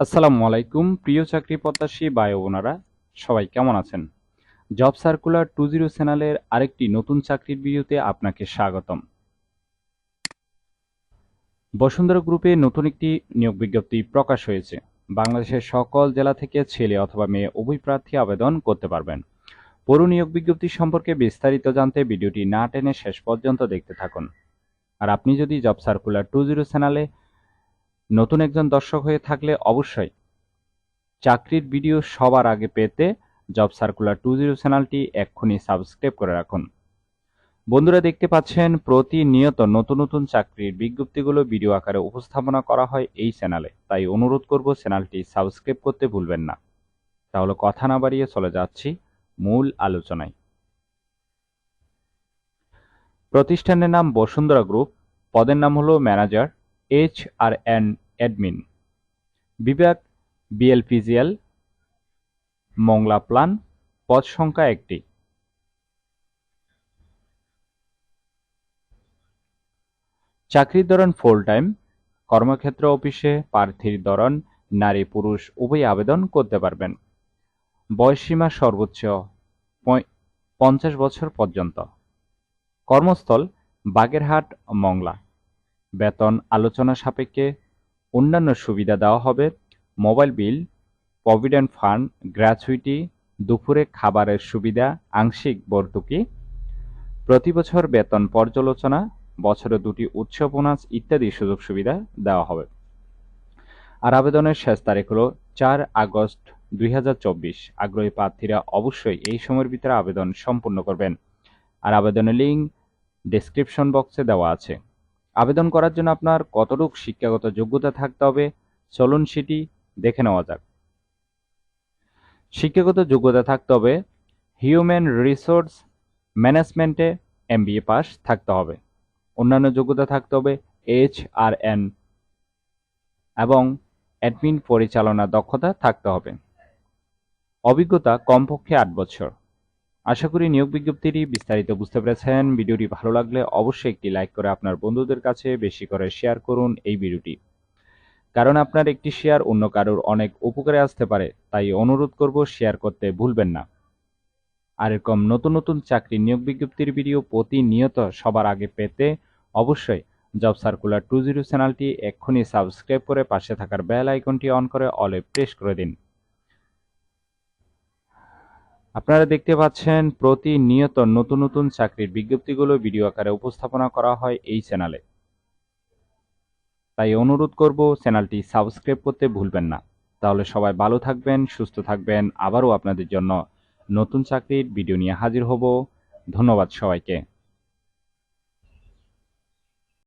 আসসালামু আলাইকুম, প্রিয় চাকরি প্রত্যাশী ও বোনেরা, সবাই কেমন আছেন? জব সার্কুলার টু জিরো চ্যানেলের আরেকটি নতুন চাকরির ভিডিওতে আপনাকে স্বাগতম। বসুন্ধরা গ্রুপে নতুন একটি নিয়োগ বিজ্ঞপ্তি প্রকাশ হয়েছে। বাংলাদেশের সকল জেলা থেকে ছেলে অথবা মেয়ে উভয় প্রার্থী আবেদন করতে পারবেন। পুরো নিয়োগ বিজ্ঞপ্তি সম্পর্কে বিস্তারিত জানতে ভিডিওটি না টেনে শেষ পর্যন্ত দেখতে থাকুন। আর আপনি যদি জব সার্কুলার টু জিরো চ্যানেলে নতুন একজন দর্শক হয়ে থাকলে অবশ্যই চাকরির ভিডিও সবার আগে পেতে জব সার্কুলার টু জিরো চ্যানেলটি এক্ষুনি সাবস্ক্রাইব করে রাখুন। বন্ধুরা দেখতে পাচ্ছেন, প্রতিনিয়ত নতুন নতুন চাকরির বিজ্ঞপ্তিগুলো ভিডিও আকারে উপস্থাপনা করা হয় এই চ্যানেলে। তাই অনুরোধ করব চ্যানেলটি সাবস্ক্রাইব করতে ভুলবেন না। তাহলে কথা না বাড়িয়ে চলে যাচ্ছি মূল আলোচনায়। প্রতিষ্ঠানের নাম বসুন্ধরা গ্রুপ, পদের নাম হলো manager H R N admin বিভাগ বিএলপিজিএল মংলা প্লান, পদ সংখ্যা একটি। চাকরির ধরন ফুল টাইম কর্মক্ষেত্র অফিসে প্রার্থীর ধরন, নারী পুরুষ উভয় আবেদন করতে পারবেন। বয়সসীমা সর্বোচ্চ পঞ্চাশ বছর পর্যন্ত। কর্মস্থল বাগেরহাট, মংলা। বেতন আলোচনা সাপেক্ষে অন্যান্য সুবিধা দেওয়া হবে। Mobile bill, provident fund, gratuity, দুপুরে খাবারের সুবিধা, আংশিক ভর্তুকি। প্রতি বছর বেতন পর্যালোচনা, বছরে দুটি উৎসব বোনাস ইত্যাদি সুযোগ সুবিধা দেওয়া হবে। আর আবেদনের শেষ তারিখ হলো চার আগস্ট দুই হাজার চব্বিশ। আগ্রহী প্রার্থীরা অবশ্যই এই সময়ের ভিতরে আবেদন সম্পূর্ণ করবেন। আর আবেদনের লিঙ্ক ডেসক্রিপশন বক্সে দেওয়া আছে। আবেদন করার জন্য আপনার কতটুকু শিক্ষাগত যোগ্যতা থাকতে হবে, চলুন সেটি দেখে নেওয়া যাক। শিক্ষাগত যোগ্যতা থাকতে হবে হিউম্যান রিসোর্স ম্যানেজমেন্টে এমবিএ পাস থাকতে হবে। অন্যান্য যোগ্যতা থাকতে হবে এইচ আর এন এবং অ্যাডমিন পরিচালনা দক্ষতা থাকতে হবে। অভিজ্ঞতা কমপক্ষে আট বছর। আশা করি নিয়োগ বিজ্ঞপ্তিটি বিস্তারিত বুঝতে পেরেছেন। ভিডিওটি ভালো লাগলে অবশ্যই একটি লাইক করে আপনার বন্ধুদের কাছে বেশি করে শেয়ার করুন এই ভিডিওটি। কারণ আপনার একটি শেয়ার অন্য কারোর অনেক উপকারে আসতে পারে, তাই অনুরোধ করব শেয়ার করতে ভুলবেন না। আর এরকম নতুন নতুন চাকরি নিয়োগ বিজ্ঞপ্তির ভিডিও প্রতিনিয়ত সবার আগে পেতে অবশ্যই জব সার্কুলার টু জিরো চ্যানেলটি এক্ষুনি সাবস্ক্রাইব করে পাশে থাকার বেল আইকনটি অন করে অলে প্রেস করে দিন। আপনারা দেখতে পাচ্ছেন প্রতিনিয়ত নতুন নতুন চাকরির বিজ্ঞপ্তিগুলো ভিডিও আকারে উপস্থাপনা করা হয় এই চ্যানেলে। তাই অনুরোধ করব চ্যানেলটি সাবস্ক্রাইব করতে ভুলবেন না। তাহলে সবাই ভালো থাকবেন, সুস্থ থাকবেন। আবারও আপনাদের জন্য নতুন চাকরির ভিডিও নিয়ে হাজির হব। ধন্যবাদ সবাইকে।